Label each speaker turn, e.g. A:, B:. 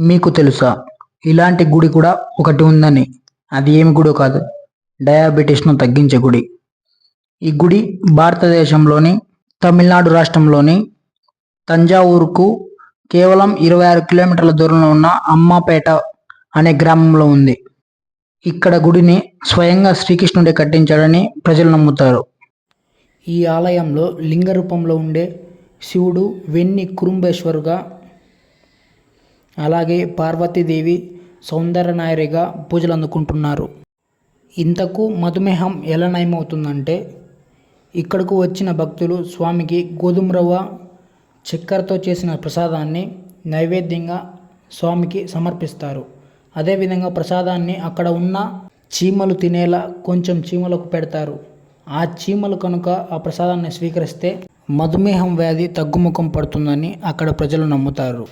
A: మీకు తెలుసా? ఇలాంటి గుడి కూడా ఒకటి ఉందని. అది ఏమి గుడో కాదు. డయాబెటీస్ను తగ్గించే గుడి. ఈ గుడి భారతదేశంలోని తమిళనాడు రాష్ట్రంలోని తంజావూరుకు కేవలం ఇరవై ఆరు కిలోమీటర్ల దూరంలో ఉన్న అమ్మాపేట అనే గ్రామంలో ఉంది. ఇక్కడ గుడిని స్వయంగా శ్రీకృష్ణుడే కట్టించాడని ప్రజలు నమ్ముతారు. ఈ ఆలయంలో లింగ రూపంలో ఉండే శివుడు వెన్ని కురుంబేశ్వరుగా అలాగే పార్వతీదేవి సౌందర్యనాయరిగా పూజలు అందుకుంటున్నారు ఇంతకు మధుమేహం ఎలా నయమవుతుందంటే ఇక్కడకు వచ్చిన భక్తులు స్వామికి గోధుమ రవ్వ చక్కెరతో చేసిన ప్రసాదాన్ని నైవేద్యంగా స్వామికి సమర్పిస్తారు. అదేవిధంగా ప్రసాదాన్ని అక్కడ ఉన్న చీమలు తినేలా కొంచెం చీమలకు పెడతారు. ఆ చీమలు కనుక ఆ ప్రసాదాన్ని స్వీకరిస్తే మధుమేహం వ్యాధి తగ్గుముఖం పడుతుందని అక్కడ ప్రజలు నమ్ముతారు.